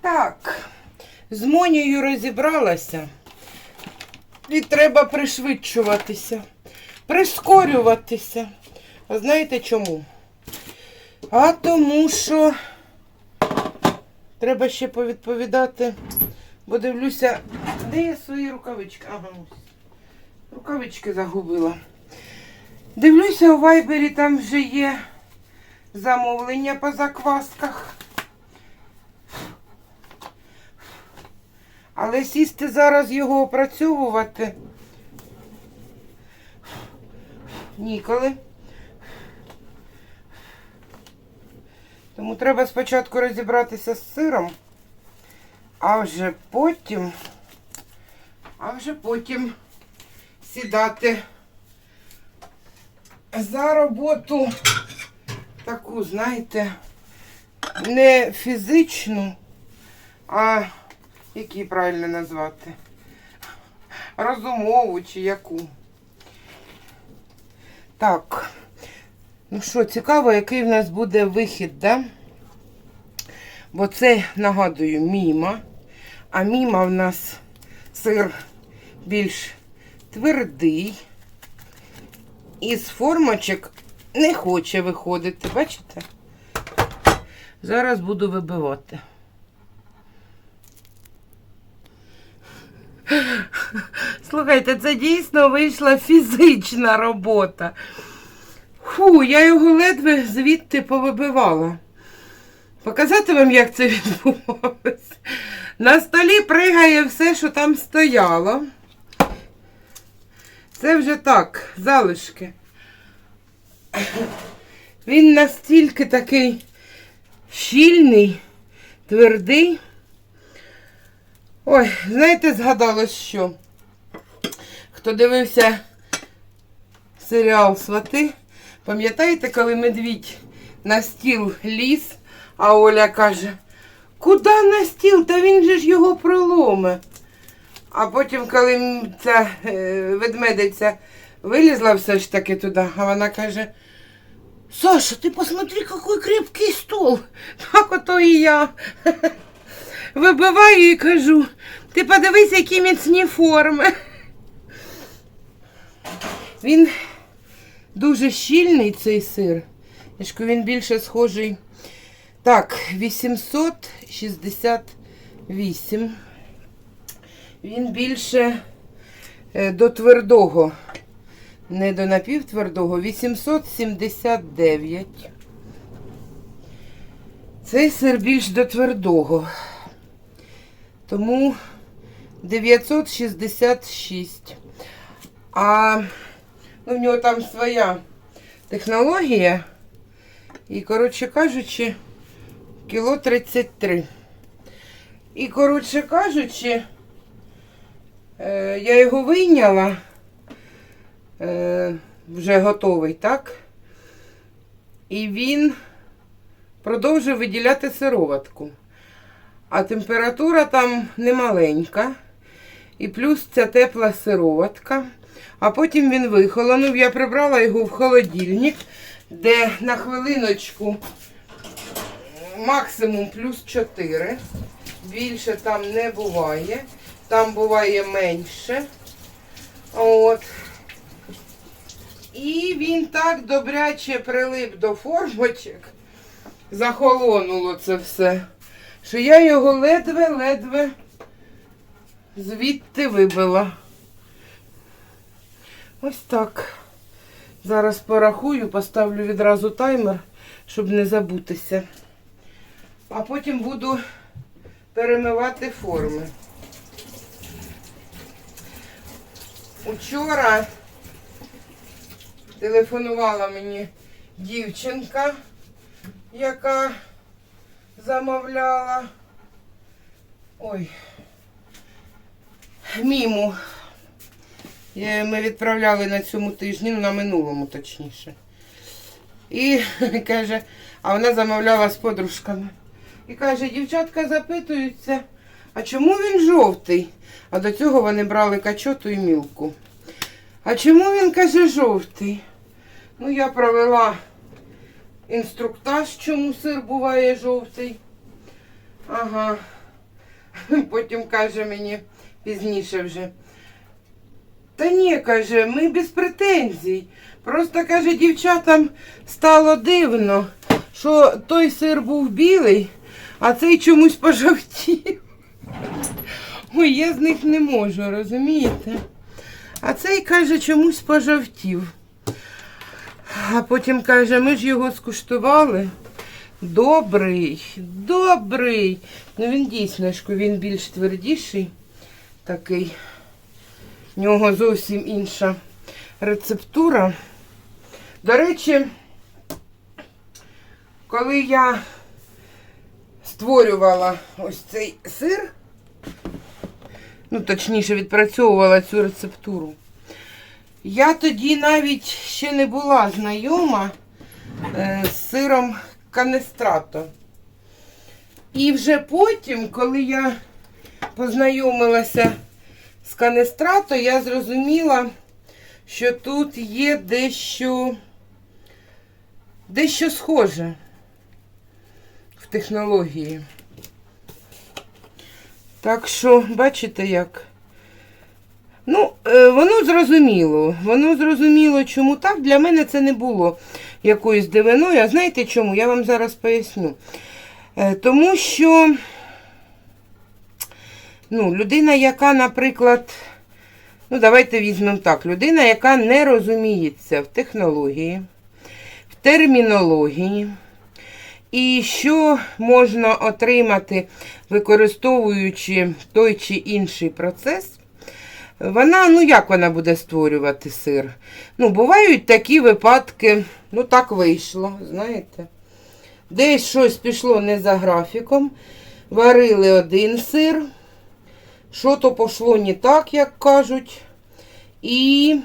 Так, з Монією розібралася. І треба пришвидшуватися, прискорюватися. А знаєте чому? А тому що треба ще повідповідати, бо дивлюся, де я свої рукавички? Ага, ось. Рукавички загубила. Дивлюся, у вайбері там вже є замовлення по заквасках. Але сісти зараз його опрацьовувати ніколи. Тому треба спочатку розібратися з сиром, а вже потім, а вже потім сідати за роботу таку, знаєте, не фізичну, а як її правильно назвати? Розумову чи яку. Так. Ну що, цікаво, який в нас буде вихід, да? Бо це, нагадую, міма. А міма в нас сир більш твердий. Із формочок не хоче виходити, бачите? Зараз буду вибивати. Слухайте, це дійсно вийшла фізична робота. Фу, я його ледве звідти повибивала. Показати вам, як це відбувалося. На столі пригає все, що там стояло. Це вже так, залишки. Він настільки такий щільний, твердий. Ой, знаєте, згадалось що? Хто дивився серіал Свати, пам'ятаєте, коли медвідь на стіл ліз, а Оля каже, куди на стіл? Та він же ж його проломе. А потім, коли ця е, ведмедиця вилізла все ж таки туди, а вона каже, Саша, ти посмотри, який крепкий стол. Так ото і я. Вибиваю і кажу, ти подивись, які міцні форми. Він дуже щільний, цей сир. Він більше схожий. Так, 868. Він більше е, до твердого. Не до напівтвердого. 879. Цей сир більш до твердого. Тому 966. А ну, в нього там своя технологія. І, коротше кажучи, кіло 33. І, коротше кажучи, е, я його вийняла, е, вже готовий, так? І він продовжує виділяти сироватку. А температура там немаленька. І плюс ця тепла сироватка. А потім він вихолонув. Я прибрала його в холодильник, де на хвилиночку максимум плюс 4. Більше там не буває. Там буває менше. От. І він так добряче прилип до формочок. Захолонуло це все що я його ледве-ледве звідти вибила. Ось так. Зараз порахую, поставлю відразу таймер, щоб не забутися. А потім буду перемивати форми. Учора телефонувала мені дівчинка, яка замовляла. Ой. Міму. Е, Ми відправляли на цьому тижні, ну на минулому точніше. І каже, а вона замовляла з подружками. І каже, дівчатка запитуються, а чому він жовтий? А до цього вони брали качоту і мілку. А чому він каже жовтий? Ну, я провела інструктаж, чому сир буває жовтий. Ага. Потім каже мені пізніше вже. Та ні, каже, ми без претензій. Просто каже, дівчатам стало дивно, що той сир був білий, а цей чомусь пожовтів. Ой, я з них не можу, розумієте? А цей каже, чомусь пожовтів. А потім каже, ми ж його скуштували. Добрий, добрий. Ну він дійсно, він більш твердіший такий. В нього зовсім інша рецептура. До речі, коли я створювала ось цей сир, ну, точніше, відпрацьовувала цю рецептуру, я тоді навіть ще не була знайома е, з сиром канестрато. І вже потім, коли я познайомилася з канестрато, я зрозуміла, що тут є дещо, дещо схоже в технології. Так що, бачите, як? Ну, е, воно зрозуміло. Воно зрозуміло, чому так. Для мене це не було якоюсь дивиною. А знаєте чому? Я вам зараз поясню. Е, Тому що ну, людина, яка, наприклад, ну, давайте візьмемо так, людина, яка не розуміється в технології, в термінології, і що можна отримати, використовуючи той чи інший процес, вона, ну як вона буде створювати сир? Ну, бувають такі випадки, ну так вийшло, знаєте. Десь щось пішло не за графіком. Варили один сир, що то пішло не так, як кажуть. І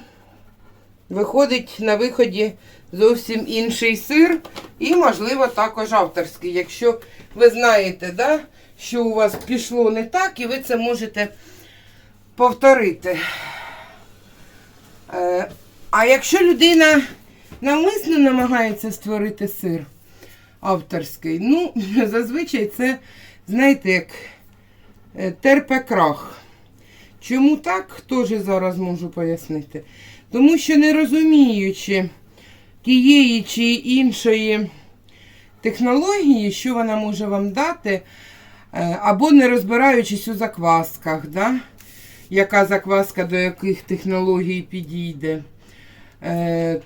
виходить на виході зовсім інший сир. І, можливо, також авторський. Якщо ви знаєте, да, що у вас пішло не так, і ви це можете повторити. Е, А якщо людина навмисно намагається створити сир авторський, ну, зазвичай це, знаєте, як терпе крах. Чому так, теж зараз можу пояснити. Тому що не розуміючи тієї чи іншої технології, що вона може вам дати, е, або не розбираючись у заквасках, да? яка закваска до яких технологій підійде, е,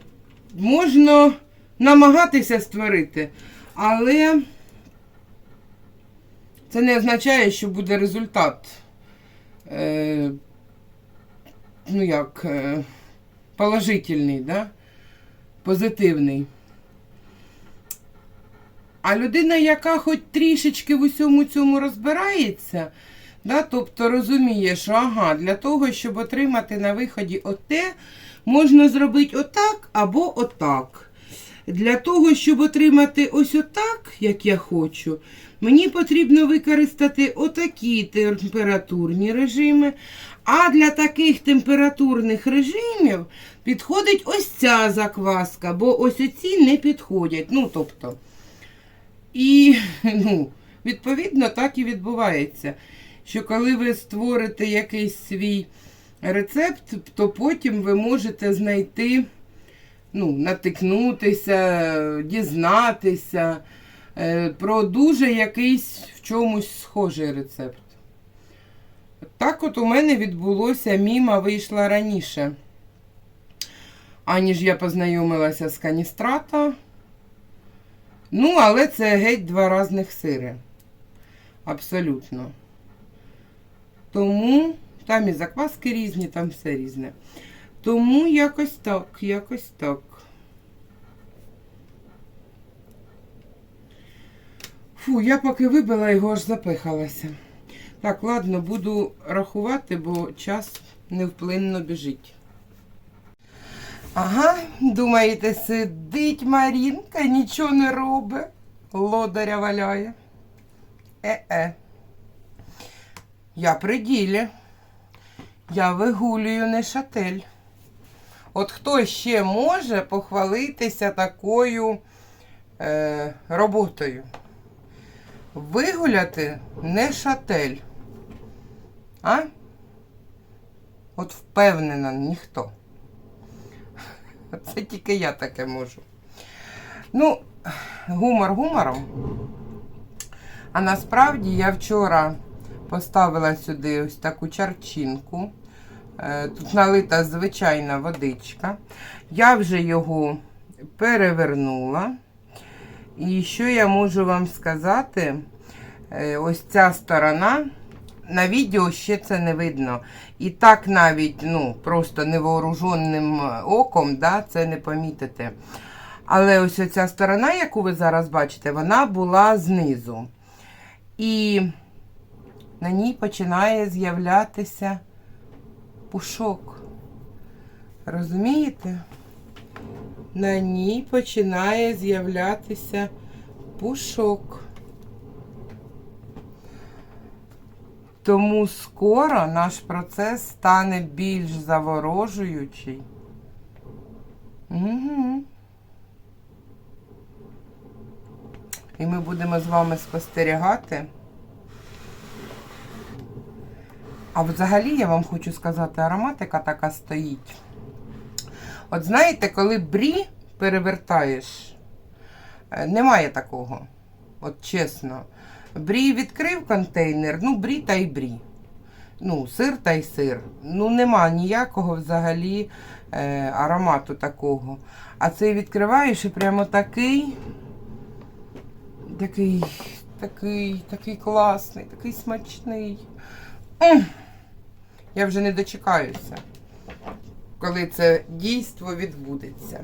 можна намагатися створити, але це не означає, що буде результат. Е, ну як, е, положительний, да? позитивний. А людина, яка хоч трішечки в усьому цьому розбирається, да, тобто розуміє, що ага, для того, щоб отримати на виході оте, можна зробити отак або отак. Для того, щоб отримати ось отак, як я хочу, мені потрібно використати отакі температурні режими. А для таких температурних режимів підходить ось ця закваска, бо ось оці не підходять. Ну, тобто, і, ну, відповідно, так і відбувається. Що коли ви створите якийсь свій рецепт, то потім ви можете знайти, ну, натикнутися, дізнатися про дуже якийсь в чомусь схожий рецепт. Так от у мене відбулося, міма вийшла раніше, аніж я познайомилася з каністрата. Ну, але це геть два різних сири. Абсолютно. Тому там і закваски різні, там все різне. Тому якось так, якось так. Фу, я поки вибила його аж запихалася. Так, ладно, буду рахувати, бо час невплинно біжить. Ага, думаєте, сидить Марінка, нічого не робить, лодаря валяє. Е-е. Я при ділі. Я вигулюю не шатель. От хто ще може похвалитися такою е, роботою? Вигуляти не шатель. А? От впевнена, ніхто. Це тільки я таке можу. Ну, гумор гумором. А насправді я вчора поставила сюди ось таку чарчинку. Е, Тут налита звичайна водичка. Я вже його перевернула. І що я можу вам сказати? Е, Ось ця сторона. На відео ще це не видно. І так навіть ну, просто невооруженим оком да, це не помітите. Але ось оця сторона, яку ви зараз бачите, вона була знизу. І на ній починає з'являтися пушок. Розумієте? На ній починає з'являтися пушок. Тому скоро наш процес стане більш заворожуючий. Угу. І ми будемо з вами спостерігати. А взагалі я вам хочу сказати, ароматика така стоїть. От знаєте, коли брі перевертаєш, е, немає такого. От чесно. Брі відкрив контейнер, ну брі та й брі. Ну, сир та й сир. Ну, нема ніякого взагалі е, аромату такого. А цей відкриваєш і прямо такий. Такий, такий, такий класний, такий смачний. М! Я вже не дочекаюся, коли це дійство відбудеться.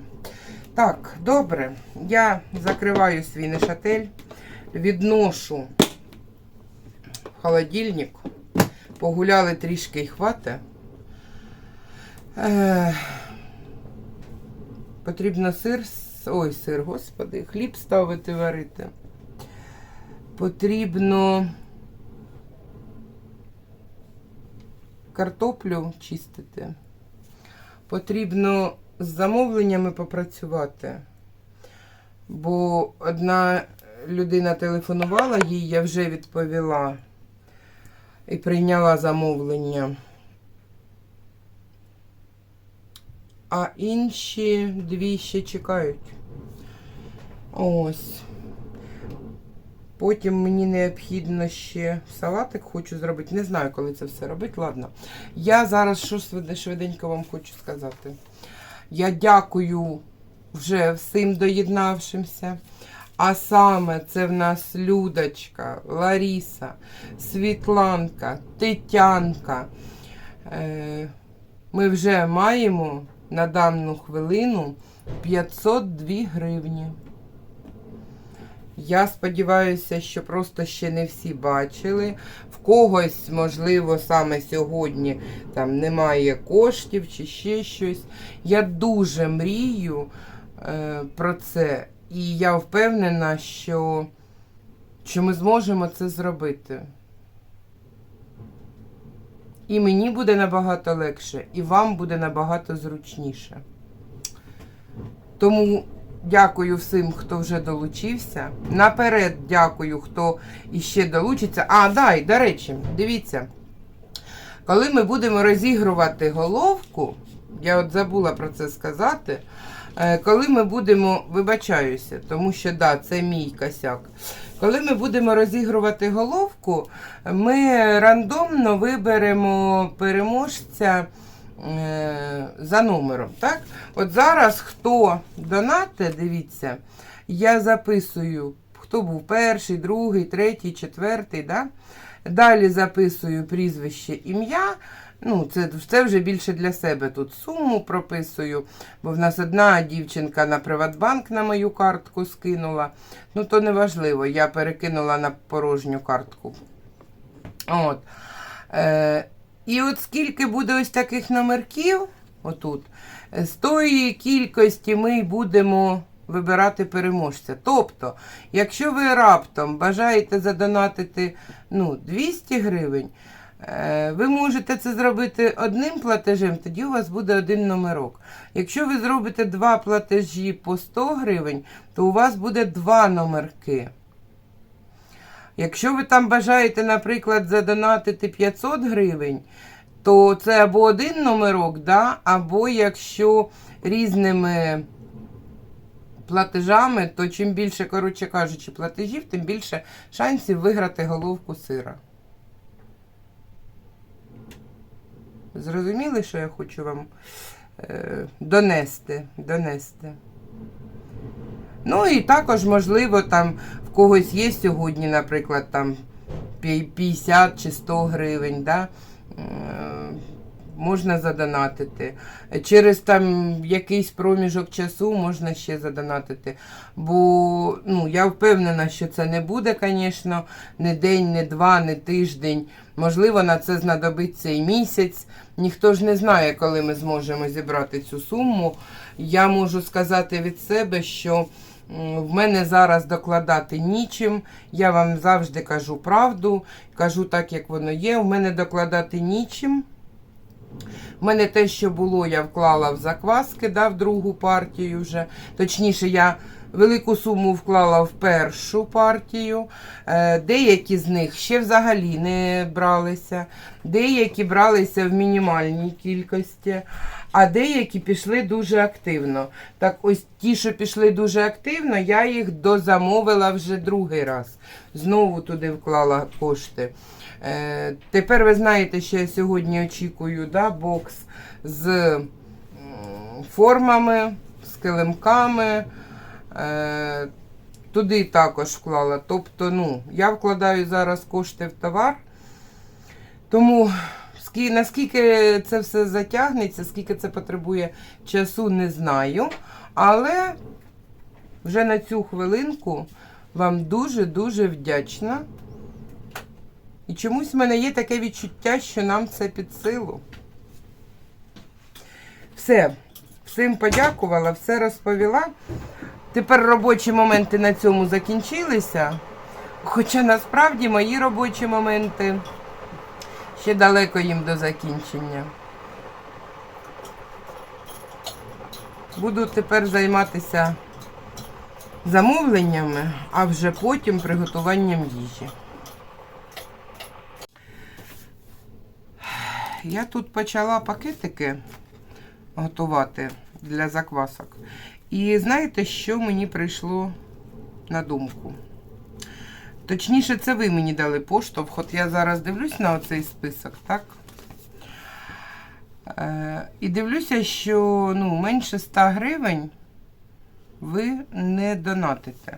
Так, добре. Я закриваю свій нешатель, відношу в холодильник. Погуляли трішки і хвата. Потрібно сир, ой, сир, господи, хліб ставити варити. Потрібно картоплю чистити. Потрібно з замовленнями попрацювати. Бо одна людина телефонувала, їй я вже відповіла і прийняла замовлення. А інші дві ще чекають. Ось. Потім мені необхідно ще салатик хочу зробити. Не знаю, коли це все робити. Ладно. Я зараз що швиденько вам хочу сказати. Я дякую вже всім доєднавшимся. А саме це в нас Людочка, Ларіса, Світланка, Тетянка. Е, Ми вже маємо на дану хвилину 502 гривні. Я сподіваюся, що просто ще не всі бачили. В когось, можливо, саме сьогодні там немає коштів чи ще щось. Я дуже мрію е, про це. І я впевнена, що, що ми зможемо це зробити. І мені буде набагато легше, і вам буде набагато зручніше. Тому дякую всім, хто вже долучився. Наперед дякую, хто іще долучиться. А, да, і до речі, дивіться. Коли ми будемо розігрувати головку, я от забула про це сказати. е, Коли ми будемо, вибачаюся, тому що да, це мій косяк. Коли ми будемо розігрувати головку, ми рандомно виберемо переможця за номером. Так? От зараз хто донате, дивіться, я записую, хто був перший, другий, третій, четвертий. Да? Далі записую прізвище, ім'я. Ну, це, це вже більше для себе тут суму прописую, бо в нас одна дівчинка на Приватбанк на мою картку скинула. Ну, то не важливо, я перекинула на порожню картку. От. Е, і от скільки буде ось таких номерків, отут, з тої кількості ми будемо вибирати переможця. Тобто, якщо ви раптом бажаєте задонатити ну, 200 гривень, Е, Ви можете це зробити одним платежем, тоді у вас буде один номерок. Якщо ви зробите два платежі по 100 гривень, то у вас буде два номерки. Якщо ви там бажаєте, наприклад, задонатити 500 гривень, то це або один номерок, да? або якщо різними платежами, то чим більше, коротше кажучи, платежів, тим більше шансів виграти головку сира. Зрозуміли, що я хочу вам е, донести, донести? Ну і також, можливо, там в когось є сьогодні, наприклад, там 50 чи 100 гривень, да? е, можна задонатити. Через там якийсь проміжок часу можна ще задонатити. Бо ну, я впевнена, що це не буде, звісно, не день, не два, не тиждень. Можливо, на це знадобиться і місяць. Ніхто ж не знає, коли ми зможемо зібрати цю суму. Я можу сказати від себе, що в мене зараз докладати нічим. Я вам завжди кажу правду, кажу так, як воно є. В мене докладати нічим. У мене те, що було, я вклала в закваски, да, в другу партію вже. Точніше, я велику суму вклала в першу партію. Е, Деякі з них ще взагалі не бралися, деякі бралися в мінімальній кількості, а деякі пішли дуже активно. Так ось ті, що пішли дуже активно, я їх дозамовила вже другий раз. Знову туди вклала кошти. Е, тепер ви знаєте, що я сьогодні очікую да, бокс з формами, з килимками. Е, туди також вклала. Тобто, ну, я вкладаю зараз кошти в товар. Тому скі- наскільки це все затягнеться, скільки це потребує часу, не знаю. Але вже на цю хвилинку вам дуже-дуже вдячна. І чомусь в мене є таке відчуття, що нам це під силу. Все, всім подякувала, все розповіла. Тепер робочі моменти на цьому закінчилися. Хоча насправді мої робочі моменти ще далеко їм до закінчення. Буду тепер займатися замовленнями, а вже потім приготуванням їжі. Я тут почала пакетики готувати для заквасок. І знаєте, що мені прийшло на думку? Точніше, це ви мені дали поштовх. От я зараз дивлюсь на оцей список, так? Е, і дивлюся, що ну, менше 100 гривень ви не донатите.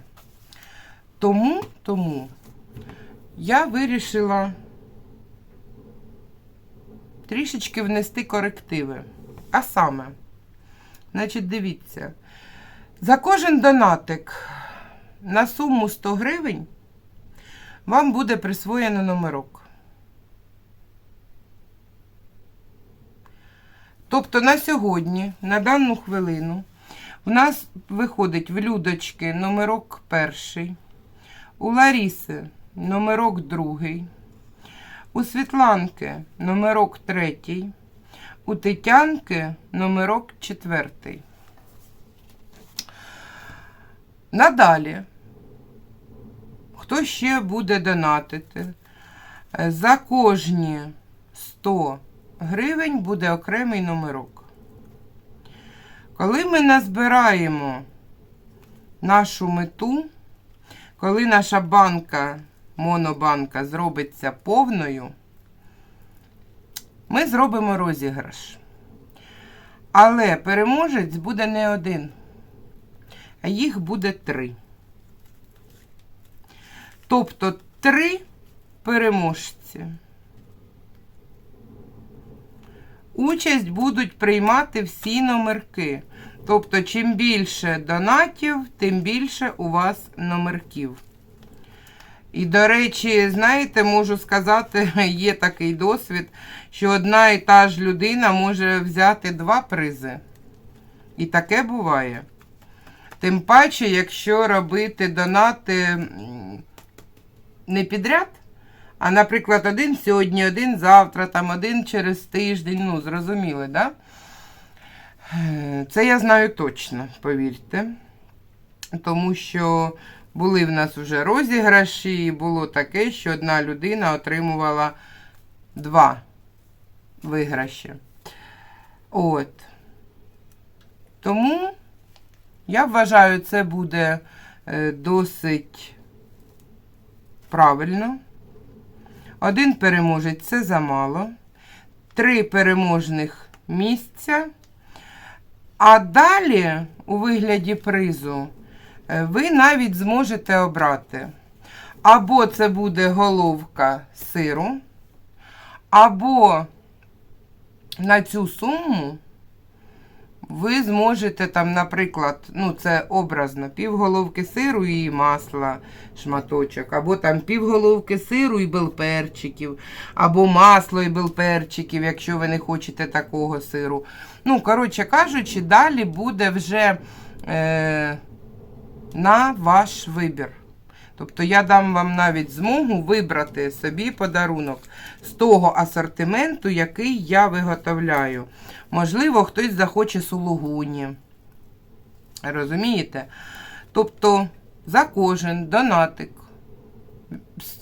Тому, тому я вирішила трішечки внести корективи. А саме, значить, дивіться, за кожен донатик на суму 100 гривень вам буде присвоєно номерок. Тобто на сьогодні, на дану хвилину, у нас виходить в Людочки номерок перший, у Ларіси номерок другий, у Світланки номерок третій, у Тетянки номерок четвертий. Надалі, хто ще буде донатити, е, за кожні 100 гривень буде окремий номерок. Коли ми назбираємо нашу мету, коли наша банка, монобанка зробиться повною, ми зробимо розіграш. Але переможець буде не один, а їх буде три. Тобто три переможці. Участь будуть приймати всі номерки. Тобто, чим більше донатів, тим більше у вас номерків. І, до речі, знаєте, можу сказати, є такий досвід, що одна і та ж людина може взяти два призи. І таке буває. Тим паче, якщо робити донати не підряд, А, наприклад, один сьогодні, один завтра, там один через тиждень. Ну, зрозуміли, да? Це я знаю точно, повірте. Тому що були в нас вже розіграші, і було таке, що одна людина отримувала два виграші. От. Тому я вважаю, це буде е, досить правильно. Один переможець це замало. Три переможних місця. А далі, у вигляді призу, е, ви навіть зможете обрати. Або це буде головка сиру, або на цю суму ви зможете там, наприклад, ну це образно, півголовки сиру і масла шматочок, або там півголовки сиру і белперчиків, або масло і белперчиків, якщо ви не хочете такого сиру. Ну, коротше кажучи, далі буде вже е, на ваш вибір. Тобто я дам вам навіть змогу вибрати собі подарунок з того асортименту, який я виготовляю. Можливо, хтось захоче сулугуні. Розумієте? Тобто за кожен донатик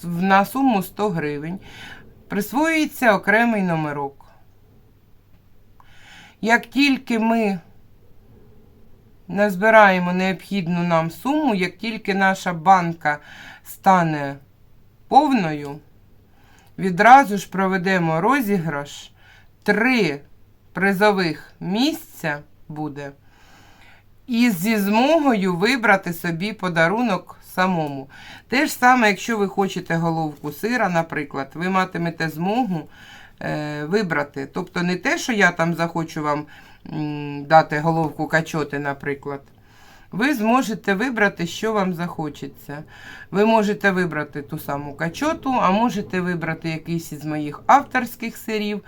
на суму 100 гривень присвоюється окремий номерок. Як тільки ми назбираємо необхідну нам суму, як тільки наша банка стане повною, відразу ж проведемо розіграш. Три призових місця буде. І зі змогою вибрати собі подарунок самому. Те ж саме, якщо ви хочете головку сира, наприклад, ви матимете змогу е, вибрати. Тобто не те, що я там захочу вам дати головку качоти, наприклад. Ви зможете вибрати, що вам захочеться. Ви можете вибрати ту саму качоту, а можете вибрати якийсь із моїх авторських сирів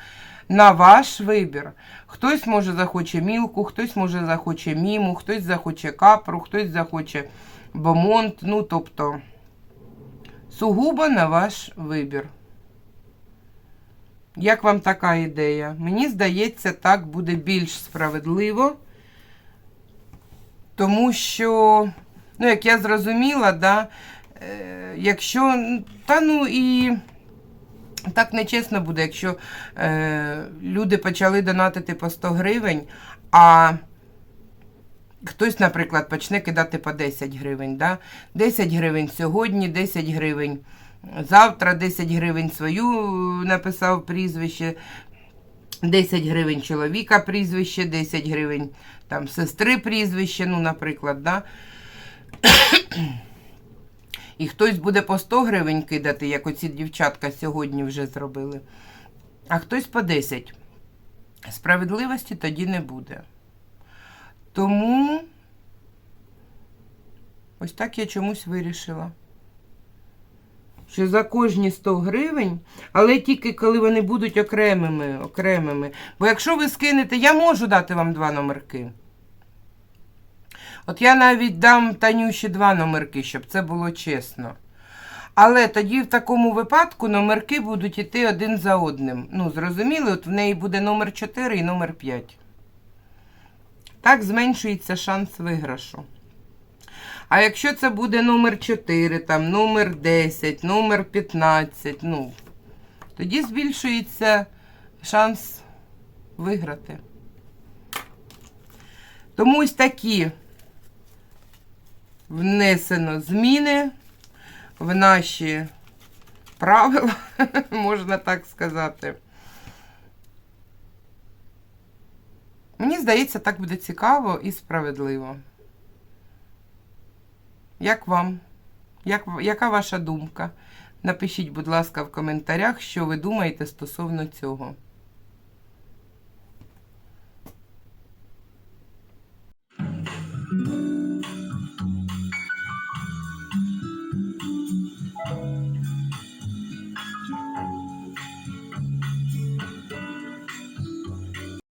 на ваш вибір. Хтось може захоче мілку, хтось може захоче міму, хтось захоче капру, хтось захоче бомонт. Ну, тобто, сугубо на ваш вибір. Як вам така ідея? Мені здається, так буде більш справедливо. Тому що, ну, як я зрозуміла, да, е, якщо, та ну і так нечесно буде, якщо е, люди почали донатити по 100 гривень, а хтось, наприклад, почне кидати по 10 гривень. Да? 10 гривень сьогодні, 10 гривень завтра, 10 гривень свою написав прізвище, 10 гривень чоловіка прізвище, 10 гривень там сестри прізвище, ну, наприклад, да? І хтось буде по 100 гривень кидати, як оці дівчатка сьогодні вже зробили, а хтось по 10. Справедливості тоді не буде. Тому ось так я чомусь вирішила. Що за кожні 100 гривень, але тільки коли вони будуть окремими, окремими. Бо якщо ви скинете, я можу дати вам два номерки. От я навіть дам Танюші два номерки, щоб це було чесно. Але тоді в такому випадку номерки будуть йти один за одним. Ну, зрозуміли, от в неї буде номер 4 і номер 5. Так зменшується шанс виграшу. А якщо це буде номер 4, там, номер 10, номер 15, ну, тоді збільшується шанс виграти. Тому ось такі внесено зміни в наші правила, можна так сказати. Мені здається, так буде цікаво і справедливо. Як вам? Як, Яка ваша думка? Напишіть, будь ласка, в коментарях, що ви думаєте стосовно цього.